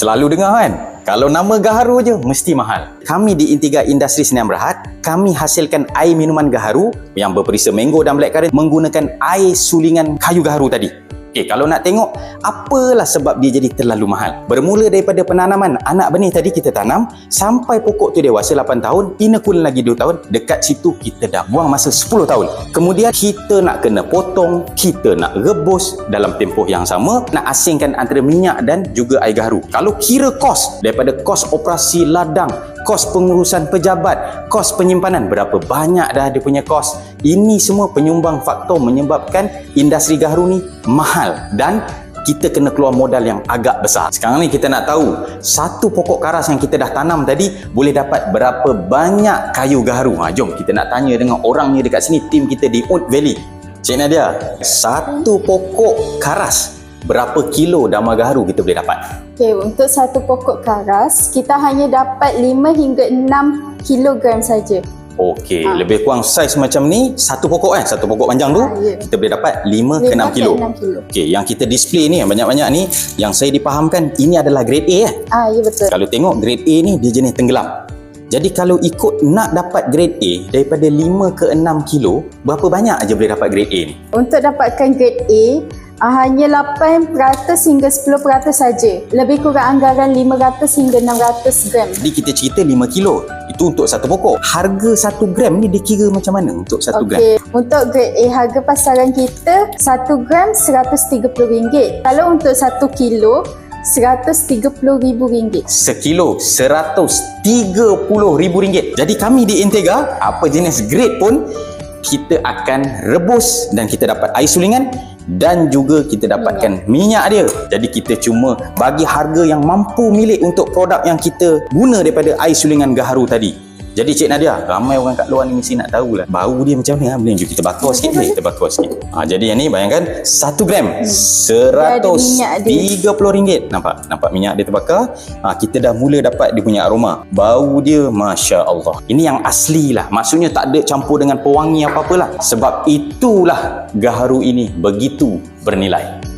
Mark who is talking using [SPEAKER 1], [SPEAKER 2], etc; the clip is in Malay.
[SPEAKER 1] Selalu dengar kan? Kalau nama gaharu je, mesti mahal. Kami di Intiga Industri Sdn Bhd, kami hasilkan air minuman gaharu yang berperisa mango dan blackcurrant menggunakan air sulingan kayu gaharu tadi. Okey, kalau nak tengok apalah sebab dia jadi terlalu mahal. Bermula daripada penanaman anak benih tadi kita tanam sampai pokok tu dewasa 8 tahun, pinekul lagi 2 tahun, dekat situ kita dah buang masa 10 tahun. Kemudian kita nak kena potong, kita nak rebus dalam tempoh yang sama, nak asingkan antara minyak dan juga air gaharu. Kalau kira kos daripada kos operasi ladang, kos pengurusan pejabat, kos penyimpanan, berapa banyak dah dia punya kos. Ini semua penyumbang faktor menyebabkan industri gaharu ni mahal dan kita kena keluar modal yang agak besar. Sekarang ni kita nak tahu satu pokok karas yang kita dah tanam tadi boleh dapat berapa banyak kayu gaharu. Ha, jom kita nak tanya dengan orang ni dekat sini tim kita di Oat Valley. Cik Nadia, satu pokok karas berapa kilo dama gaharu kita boleh dapat?
[SPEAKER 2] Okey, untuk satu pokok karas, kita hanya dapat 5 hingga 6 kilogram saja.
[SPEAKER 1] Okey,
[SPEAKER 2] Ha.
[SPEAKER 1] lebih kurang saiz macam ni satu pokok kan, satu pokok panjang tu
[SPEAKER 2] Ha, ya.
[SPEAKER 1] kita boleh dapat 5 ke 6
[SPEAKER 2] Lima
[SPEAKER 1] kilo.
[SPEAKER 2] 6 kilo.
[SPEAKER 1] Okey, yang kita display ni yang banyak-banyak ni yang saya dipahamkan ini adalah grade A eh.
[SPEAKER 2] Ah, ya betul.
[SPEAKER 1] Kalau tengok grade A ni dia jenis tenggelam. Jadi kalau ikut nak dapat grade A daripada 5 ke 6 kilo, berapa banyak aja boleh dapat grade A ni?
[SPEAKER 2] Untuk dapatkan grade A, hanya 8% hingga 10% saja. Lebih kurang anggaran 500 hingga 600 gram.
[SPEAKER 1] Jadi kita cerita 5 kilo. Itu untuk satu pokok. Harga 1 gram ni dikira macam mana untuk 1 gram?
[SPEAKER 2] Okey, untuk grade A harga pasaran kita 1 gram RM130. Kalau untuk 1 kilo RM130,000.
[SPEAKER 1] sekilo RM130,000. Jadi kami di Intega, apa jenis grade pun kita akan rebus dan kita dapat air sulingan dan juga kita dapatkan minyak dia. Jadi kita cuma bagi harga yang mampu milik untuk produk yang kita guna daripada air sulingan gaharu tadi. Jadi Cik Nadia, ramai orang kat luar ni mesti nak tahulah bau dia macam mana. Boleh jom kita bakar sikit boleh? Kita bakar sikit. Ha, jadi yang ni bayangkan 1 gram
[SPEAKER 2] dia.
[SPEAKER 1] RM130. Nampak? Nampak minyak dia terbakar. Ha, kita dah mula dapat dia punya aroma. Bau dia Masya Allah. Ini yang asli lah. Maksudnya tak ada campur dengan pewangi apa-apalah. Sebab itulah gaharu ini begitu bernilai.